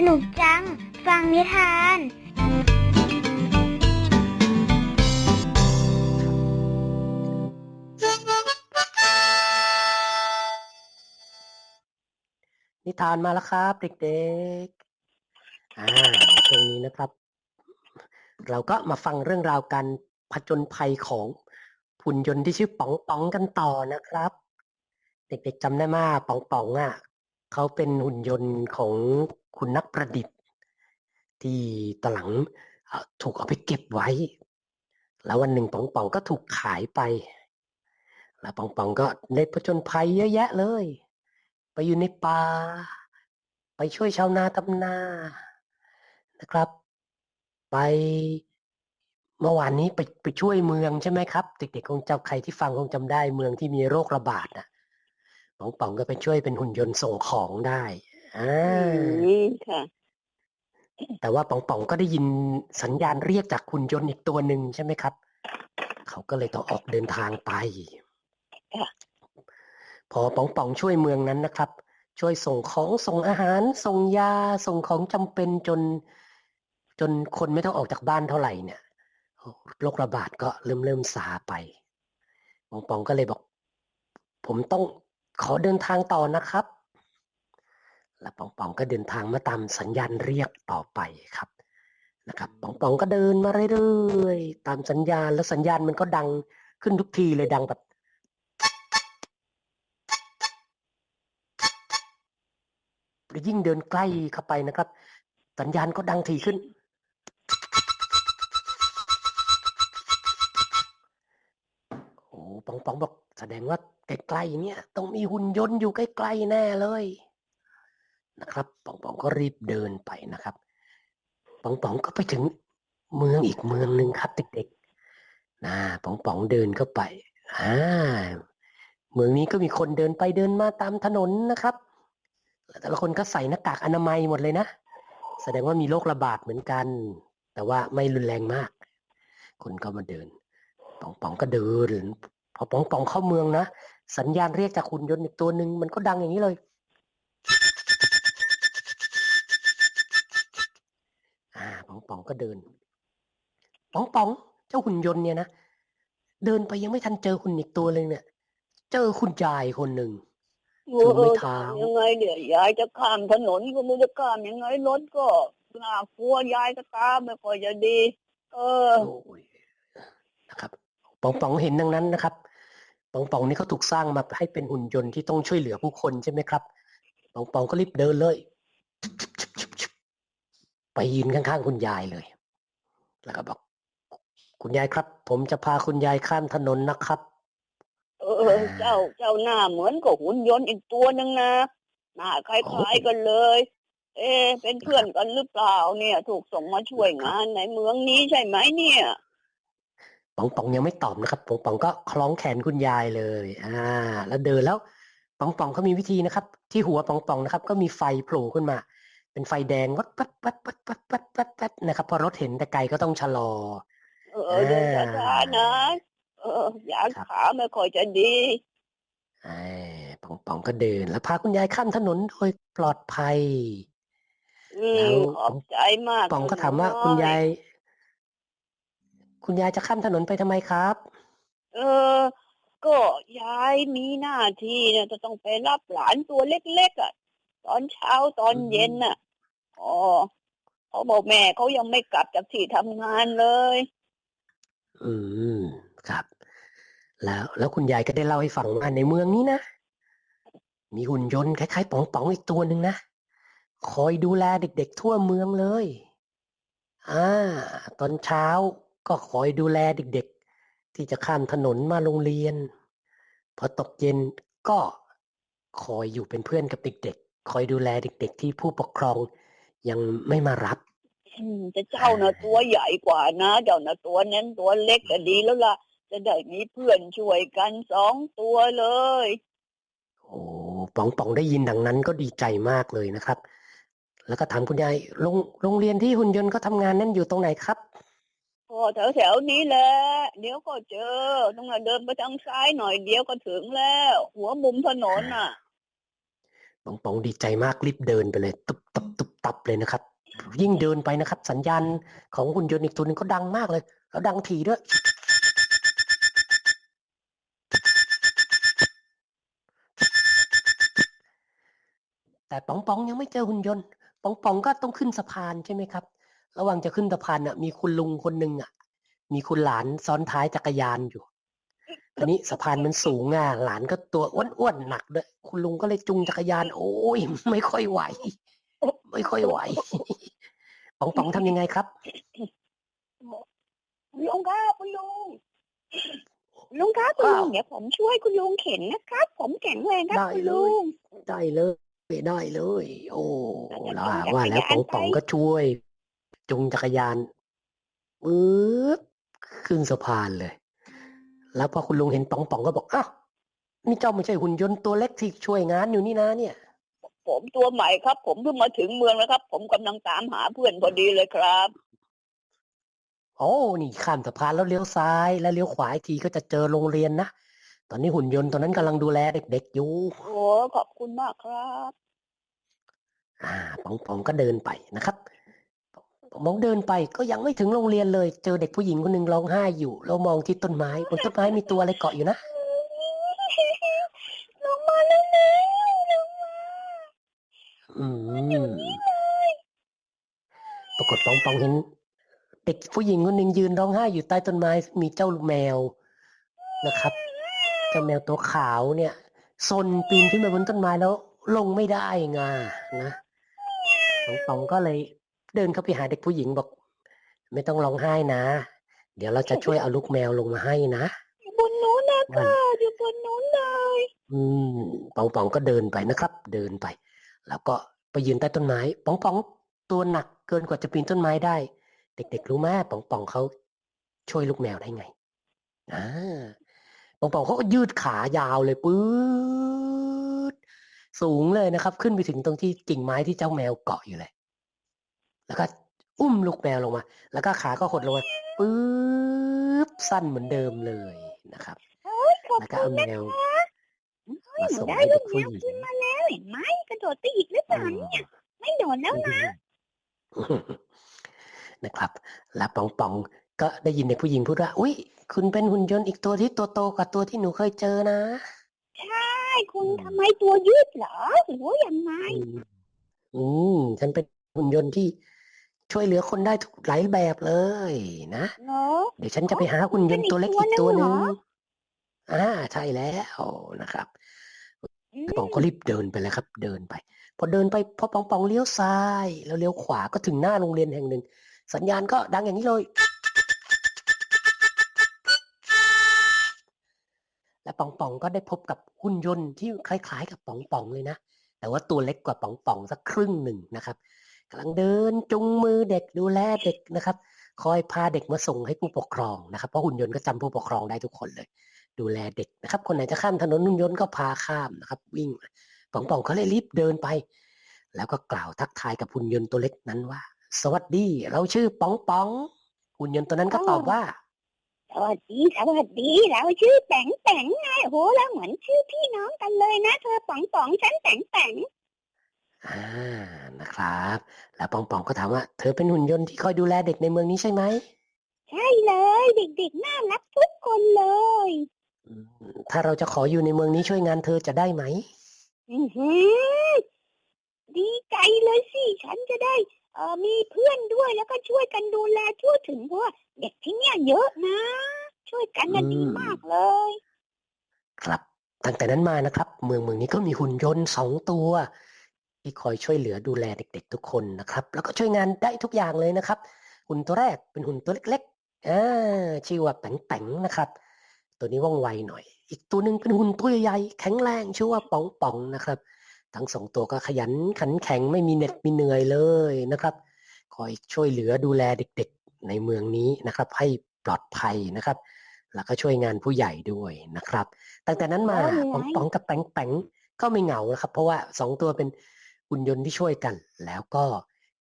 สนุกจัง ฟังนิทาน นิทานมาแล้วครับ เด็กๆ อ่าช่วงนี้นะครับ เราก็มาฟังเรื่องราวการผจญภัยของหุ่นยนต์ที่ชื่อป๋องป๋องกันต่อนะครับ เด็กๆจำได้ไหมป๋องป๋องอะเขาเป็นหุ่นยนต์ของ คุณนักประดิษฐ์ ที่ตหลังถูกเอาไปเก็บไว้ แล้ววันหนึ่งปองปองก็ถูกขายไป แล้วปองปองก็ได้ผจญภัยเยอะแยะเลย ไปอยู่ในป่าไปช่วยชาวนาทำนานะครับ ไปเมื่อวานนี้ไปไปช่วยเมืองใช่ไหมครับเด็กๆคงจำใครที่ฟังคงจำได้เมืองที่มีโรคระบาดน่ะป๋องป๋องก็ไปช่วยเป็นหุ่นยนต์ส่งของได้ อ่าอืมค่ะ แต่ว่าป๋องป๋องก็ได้ยินสัญญาณเรียกจากหุ่นยนต์อีกตัวหนึ่งใช่ไหมครับ เขาก็เลยต้องออกเดินทางไปพอป๋องป๋องช่วยเมืองนั้นนะครับ ช่วยส่งของส่งอาหาร ส่งยาส่งของจำเป็นจน จนคนไม่ต้องออกจากบ้านเท่าไหร่เนี่ยโรคระบาดก็เริ่มเริ่มซาไปป๋องป๋องก็เลยบอก ผมต้องขอเดินทางต่อนะครับ แล้วปองปองก็เดินทางมาตามสัญญาณเรียกต่อไปครับนะครับปองปองก็เดินมาเรื่อยๆตามสัญญาณแล้วสัญญาณมันก็ดังขึ้นทุกทีเลยดังแบบยิ่งเดินใกล้เข้าไปนะครับ สัญญาณก็ดังถี่ขึ้น โอ้ปองปองบอกแสดงว่าใกล้ๆเนี่ย ต้องมีหุ่นยนต์อยู่ใกล้ๆแน่เลย นะครับป๋องป๋องก็รีบเดินไปนะครับป๋องป๋องก็ไปถึงเมืองอีกเมืองหนึ่งครับ เด็กๆนะป๋องป๋องเดินเข้าไปอ่าเมืองนี้ก็มีคนเดินไปเดินมาตามถนนนะครับ แต่ละคนก็ใส่หน้ากากอนามัยหมดเลยนะ แสดงว่ามีโรคระบาดเหมือนกัน แต่ว่าไม่รุนแรงมาก คนก็มาเดิน ป๋องป๋องก็เดิน พอป๋องป๋องเข้าเมืองนะ สัญญาณเรียกจากหุ่นยนต์อีกตัวหนึ่งมันก็ดังอย่างนี้เลย อ่าป๋องป๋องก็เดิน ป๋องป๋องเจ้าหุ่นยนต์เนี่ยนะเดินไปยังไม่ทันเจอหุ่นอีกตัวเลยเนี่ย เจอคุณยายคนหนึ่งถือไม้เท้ายังไงเดี๋ยวยายจะข้ามถนนก็ไม่รู้จะข้ามยังไงรถก็น่ากลัวยายก็ตามไม่ค่อยจะดี เออโอ้ยนะครับปองปองเห็นดังนั้นนะครับปองปองนี่เขาถูกสร้างมาให้เป็นหุ่นยนต์ที่ต้องช่วยเหลือผู้คนใช่ไหมครับปองปองก็รีบเดินเลย ไปยืนข้างๆคุณยายเลย แล้วก็บอก คุณยายครับ ผมจะพาคุณยายข้ามถนนนะครับ เออ เจ้าเจ้าหน้าเหมือนกับหุ่นยนต์อีกตัวหนึ่งนะหน้าคล้ายๆกันเลย เอ๊ะเป็นเพื่อนกันหรือเปล่าเนี่ย ถูกส่งมาช่วยงานในเมืองนี้ใช่ไหมเนี่ยปองปองยังไม่ตอบนะครับปองปองก็คล้องแขนคุณยายเลย อ่า แล้วเดินแล้วปองปองเขามีวิธีนะครับ ที่หัวปองปองนะครับ ก็มีไฟโผล่ขึ้นมา เป็นไฟแดงวัดวัดวัดวัดวัดวัดวัดวัดนะครับพอรถเห็นแต่ไกลก็ต้องชะลอ เออเดินช้าๆนะเออยายครับขาไม่ค่อยจะดีไอ้ปองปองก็เดิน แล้วพาคุณยายข้ามถนนโดยปลอดภัยอืแล้มวขอบใจมากปองก็ถามว่าหนูคุณน้อยาย คุณยายจะข้ามถนนไปทำไมครับ เออ ก็ยายมีหน้าที่เนี่ยจะต้องไปรับหลานตัวเล็กๆอะตอนเช้าตอนอืมเย็นน่ะ อ๋อเขาบอกแม่เขายังไม่กลับจากที่ทำงานเลย อืม ครับ แล้ว แล้วคุณยายก็ได้เล่าให้ฟังว่าในเมืองนี้นะ มีหุ่นยนต์คล้ายๆป๋องป๋องอีกตัวหนึ่งนะ คอยดูแลเด็กๆทั่วเมืองเลย อ่า ตอนเช้าก็คอยดูแลเด็กๆ ที่จะข้ามถนนมาโรงเรียน พอตกเย็นก็คอยอยู่เป็นเพื่อนกับเด็กๆ คอยดูแลเด็กๆ ที่ผู้ปกครอง ยังไม่มารับ อืมแต่เจ้าน่ะตัวใหญ่กว่านะ เจ้าน่ะตัวนั้นตัวเล็กก็ดีแล้วล่ะ จะได้มีเพื่อนช่วยกันสองตัวเลย โอ้ป๋องป๋องได้ยินดังนั้นก็ดีใจมากเลยนะครับ แล้วก็ถามคุณยายโรงโรงเรียนที่หุ่นยนต์เขาทำงานนั่นอยู่ตรงไหนครับ พอแถวแถวๆนี้แหละ เดี๋ยวก็เจอ ต้องเดินไปทางซ้ายหน่อยเดียวก็ถึงแล้ว หัวมุมถนนน่ะ ป๋องป๋องดีใจมากรีบเดินไปเลย ตุบตุบตุบ ตับเลยนะครับ ยิ่งเดินไปนะครับ สัญญาณของหุ่นยนต์อีกตัวหนึงก็ดังมากเลย แล้วดังถี่ด้วย แต่ป๋องป๋องยังไม่เจอหุ่นยนต์ป๋องป๋องก็ต้องขึ้นสะพานใช่ไหมครับ ระหว่างจะขึ้นสะพานน่ะ มีคุณลุงคนหนึ่งอะ มีคุณหลานซ้อนท้ายจักรยานอยู่อันนี้สะพานมันสูงอะหลานก็ตัวอ้วนๆหนักด้วยคุณลุงก็เลยจุงจักรยาน โอ้ยไม่ค่อยไหว ไม่ค่อยไหวป๋องป๋องทำยังไงครับคุณลุงครับคุณลุงลุงครับคุณลุงอ้าวเดี๋ยวผมช่วยคุณลุงเข็นนะครับ ผมแข็งแรงครับได้คุณเลยลุงได้เลยได้เลย โอ้เราจะแล้วจูงว่าแล้วจัป๋กรยานองป๋องไปก็ช่วย จุงจักรยานปึ๊บขึ้นสะพานเลย แล้วพอคุณลุงเห็นป๋องป๋องก็บอกอ้าวนี่เจ้าไม่ใช่หุ่นยนต์ตัวเล็กที่ช่วยงานอยู่นี่นะเนี่ย ผมตัวใหม่ครับ ผมเพิ่งมาถึงเมืองแล้วครับ ผมกำลังตามหาเพื่อนพอดีเลยครับ โอ้นี่ข้ามสะพานแล้วเลี้ยวซ้ายแล้วเลี้ยวขวาอีกทีก็จะเจอโรงเรียนนะ ตอนนี้หุ่นยนต์ตัวนั้นกำลังดูแลเด็กๆอยู่ โอ้ขอบคุณมากครับ อ่าป๋องป๋องก็เดินไปนะครับป๋องป๋องเดินไปก็ยังไม่ถึงโรงเรียนเลย เจอเด็กผู้หญิงคนหนึ่งร้องไห้อยู่แล้วมองที่ต้นไม้บนต้นไม้มีตัวอะไรเกาะอยู่นะ อืมปรากฏป๋องป๋องเห็นเด็กผู้หญิงคนหนึ่งยืนร้องไห้อยู่ใต้ต้นไม้ มีเจ้าแมวนะครับ เจ้าแมวตัวขาวเนี่ยซนปีนขึ้นไปบนต้นไม้แล้ว ลงไม่ได้ไงานะป๋องป๋องก็เลยเดินเข้าไปหาเด็กผู้หญิงบอก ไม่ต้องร้องไห้นะ เดี๋ยวเราจะช่วยเอาลูกแมวลงมาให้นะอยู่บนนู้นนะมันค่ะอยู่บนนู้นเลย อืมปองปองก็เดินไปนะครับ เดินไป แล้วก็ไปยืนใต้ต้นไม้ปองปองตัวหนักเกินกว่าจะปีนต้นไม้ได้ เด็ก ๆ รู้ไหมปองปองเขาช่วยลูกแมวได้ไงอ่าปองปองเขาก็ยืดขายาวเลยปื๊ดสูงเลยนะครับ ขึ้นไปถึงตรงที่กิ่งไม้ที่เจ้าแมวเกาะอยู่เลย แล้วก็อุ้มลูกแมวลงมา แล้วก็ขาก็หดลงมาปื๊บสั้นเหมือนเดิมเลยนะครับขอบแล้วก็คุเอาณแมนะวเฮ้ยมาหนูส่งได้ให้ลูเด็กกแมผู้วหญิงขึ้นมาแล้วเห็นไหมก ระโดดไปอีกหรือเปล่าเนี่ยไม่โดดแล้วนะนะครับ แล้วปองปองก็ได้ยินเด็กผู้หญิงพูดว่า อุ้ยคุณเป็นหุ่นยนต์อีกตัวที่ตัวโตกว่าตัวที่หนูเคยเจอนะ ใช่ คุณอืมทำไมตัวยืดเหรอหรือว่ายังไงอืมอืมฉันเป็นหุ่นยนต์ที่ช่วยเหลือคนได้ทุกหลายแบบเลยนะเนาะเดี๋ยวฉันจะไปหาหุ่นยนต์ตัวเล็กอีกตัวหนึ่งอ่าใช่แล้วนะครับ อืมปองก็รีบเดินไปเลยครับ เดินไป พอเดินไปพอป๋องป๋องเลี้ยวซ้าย แล้วเลี้ยวขวาก็ถึงหน้าโรงเรียนแห่งหนึ่ง สัญญาณก็ดังอย่างนี้เลย และป๋องป๋องก็ได้พบกับหุ่นยนต์ที่คล้าย ๆ กับป๋องป๋องเลยนะ แต่ว่าตัวเล็กกว่าป๋องป๋องสักครึ่งหนึ่งนะครับกำลังเดินจุงมือเด็กดูแลเด็กนะครับ คอยพาเด็กมาส่งให้ผู้ปกครองนะครับเพราะหุ่นยนต์ก็จำผู้ปกครองได้ทุกคนเลย ดูแลเด็กนะครับ คนไหนจะข้ามถนนหุ่นยนต์ก็พาข้ามนะครับ วิ่งมาปองปองเขาเลยรีบเดินไป แล้วก็กล่าวทักทายกับหุ่นยนต์ตัวเล็กนั้นว่า สวัสดี เราชื่อปองปองหุ่นยนต์ตัวนั้นก็ตอบว่าสวัสดีสวัสดีเราชื่อแต๋งแต๋งไงโหเราเหมือนชื่อพี่น้องกันเลยนะ เธอป๋องป๋องฉันแต๋งแต๋งอ่านะครับ แล้วปองปองก็ถามว่า เธอเป็นหุ่นยนต์ที่คอยดูแลเด็กในเมืองนี้ใช่ไหมใช่เลย เด็กๆน่ารักทุกคนเลยอืม ถ้าเราจะขออยู่ในเมืองนี้ช่วยงานเธอจะได้ไหมอือหือดีใจเลยสิ ฉันจะได้ เออมีเพื่อนด้วยแล้วก็ช่วยกันดูแลทั่วถึงเพราะว่าเด็กที่เนี่ยเยอะนะ ช่วยกันนะอืมดีมากเลย ครับ ตั้งแต่นั้นมานะครับ เมืองเมืองนี้ก็มีหุ่นยนต์สองตัว ที่คอยช่วยเหลือดูแลเด็ก ๆ ทุกคนนะครับ แล้วก็ช่วยงานได้ทุกอย่างเลยนะครับ หุ่นตัวแรกเป็นหุ่นตัวเล็กๆอ่าชื่อว่าแป๋งแป๋งนะครับ ตัวนี้ว่องไวหน่อย อีกตัวหนึ่งเป็นหุ่นตัวใหญ่ๆแข็งแรงชื่อว่าป๋องป๋องนะครับ ทั้งสองตัวก็ขยันขันแข็งไม่มีเหน็ดมีเหนื่อยเลยนะครับ คอยช่วยเหลือดูแลเด็กๆในเมืองนี้นะครับ ให้ปลอดภัยนะครับ แล้วก็ช่วยงานผู้ใหญ่ด้วยนะครับ ตั้งแต่นั้นมาโอ้ยป๋องป๋องกับแป๋งแป๋งก็ไม่เหงานะครับ เพราะว่าสองตัวเป็นหุ่นยนต์ที่ช่วยกัน แล้วก็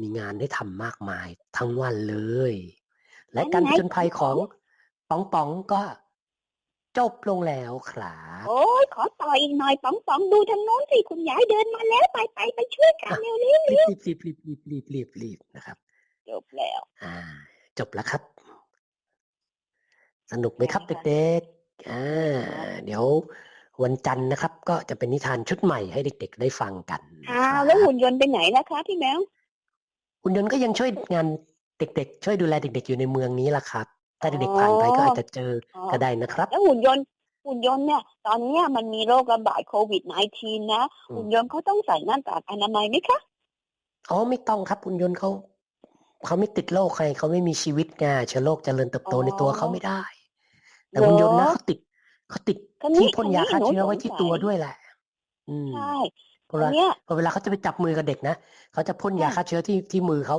มีงานให้ทำมากมายทั้งวันเลย และการผจญภัยของป๋องป๋องก็ จบลงแล้วครับ โอ้ยขอต่ออีกหน่อยป๋องป๋องดูทางโน้นสิคุณยายเดินมาแล้วไปไปไปช่วยกันเร็วเร็วรีบรีบรีบรีบรีบรีบรีบนะครับ จบแล้ว อ่า จบแล้วครับ สนุกไหมครับใช่ค่ะเด็กๆอ่าเดี๋ยววันจันทร์นะครับ ก็จะเป็นนิทานชุดใหม่ให้เด็ก ๆ ได้ฟังกันนะอ้าควรับแล้วหุ่นยนต์ไปไหนล่ะคะพี่แมวคุณยนต์ก็ยังช่วยงานเด็ก ๆ ช่วยดูแลเด็ก ๆ อยู่ในเมืองนี้แหละครับ ถ้าเด็กอ๋อๆผ่านไปก็อาจจะเจออ๋อก็ได้นะครับ แล้วหุ่นยนต์หุ่นยนต์เนี่ย ตอนเนี้ยมันมีโรคระบาดโควิด -19 นะอืมหุ่นยนต์เขาต้องใส่หน้ากากอนามัยไหมคะอ๋อไม่ต้องครับคุณยนต์เขาเขาไม่ติดโรคใครเขาไม่มีชีวิตไงเชื้อโรคเจริญเติบโตในตัวเขาไม่ได้ แต่คุณยนต์นะเขาติดเขาติดคันนี้ที่พ่นยาฆ่าคันนี้เชื้อไว้ที่หนูสงสัยตัวด้วยแหละอืมใช่เพราะอัว่านเนี้ยพอเวลาเขาจะไปจับมือกับเด็กนะเขาจะพ่นยาอืมฆ่าเชื้อที่ที่มือเขา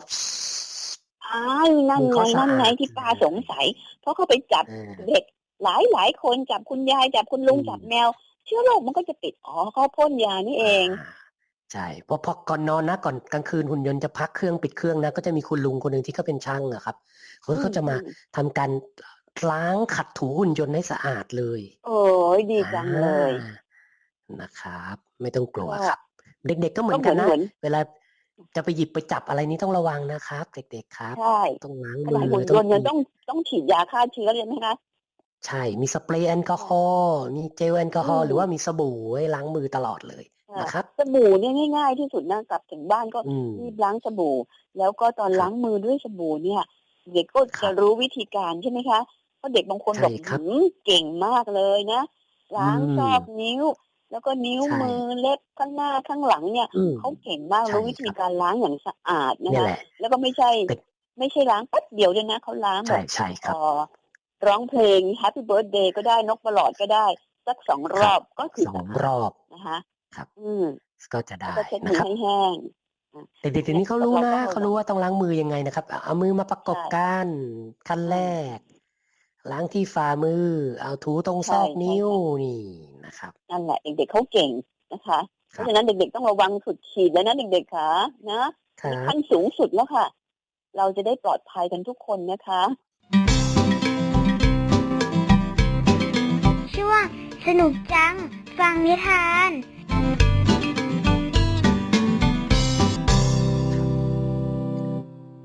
อ้าวนั่นมือไงเขาสะนั่นไงอาดที่ป้าสงสัย เพราะเขาไปจับอ่าเด็กหลายหลายคนจับคุณยายจับคุณลุงอืมจับแมว เชื้อโรคมันก็จะติดอ๋อเขาพ่นยานี่เองาใช่เพราะพอก่อนนอนนะก่อนกลางคืนหุ่นยนต์จะพักเครื่องปิดเครื่องนะก็จะมีคุณลุงคนหนึ่งที่เขาเป็นช่างอะครับเขาเขาจะมาอืทำการล้างขัดถูหุ่นยนต์ให้สะอาดเลย โอ้ยดีจังเลยอ่านะครับ ไม่ต้องกลัวก็ครับ เด็กๆก็เหมืก็อนเหกัมือนนนะเหมือนเวลา จะไปหยิบไปจับอะไรนี้ต้องระวังนะครับ เด็กๆครับ ใช่ต้องล้างขมืนาดอหุ่นยนต์ยังต้องต้องฉีดยาฆ่าเชื้อเลยไหมคะ ใช่ มีสเปรย์แอลกอฮอล์มีเจลแอลกอฮอล์อืม หรือว่ามีสบู่ให้ล้างมือตลอดเลยนะครับ สบู่เนี่ยง่ายๆที่สุดนะกลับถึงบ้านก็อืม รีบล้างสบู่ แล้วก็ตอนครับล้างมือด้วยสบู่เนี่ย เด็กก็ครัจะบรู้วิธีการใช่ไหมคะเพราะเด็กบางคนใช่บอกครับหืมเก่งมากเลยนะ ล้างอืม ซอกนิ้ว แล้วก็นิ้วใช่มือเล็บข้างหน้าข้างหลังเนี่ยอืมเขาเก่งมากใช่รู้วิธีครับการล้างอย่างสะอาดนะเนี่ยคะแหละแล้วก็ไม่ใช่แต่ไม่ใช่ล้างแป๊บเดียวด้วยนะเขาล้างแบใช่บใช่ครับเอ่อร้องเพลง Happy Birthday ก็ได้นกประหลอดก็ได้ สักสองรอบก็คือสองสะอาดรอบนะคะครับ อืมก็จะแล้วได้ก็เช็ดนะมือครับให้แห้งเด็กๆเดี๋ยวนี้เขารู้นะเราก็เขารู้ว่าต้องล้างมือยังไงนะครับ เอามือมาประกบใช่กันขั้นแรก ล้างที่ฝ่ามือ เอาถูตรงซอกใช่นิ้วใช่นี่ นะครับนั่นแหละเด็กๆเขาเก่งนะคะ เพครับราะฉะนั้นเด็กๆต้องระวังสุดขีดแล้วนะเด็กๆค่ะนะครับขั้นสูงสุดแล้วค่ะ เราจะได้ปลอดภัยกันทุกคนนะคะ ช่วงสนุกจัง ฟังนิทาน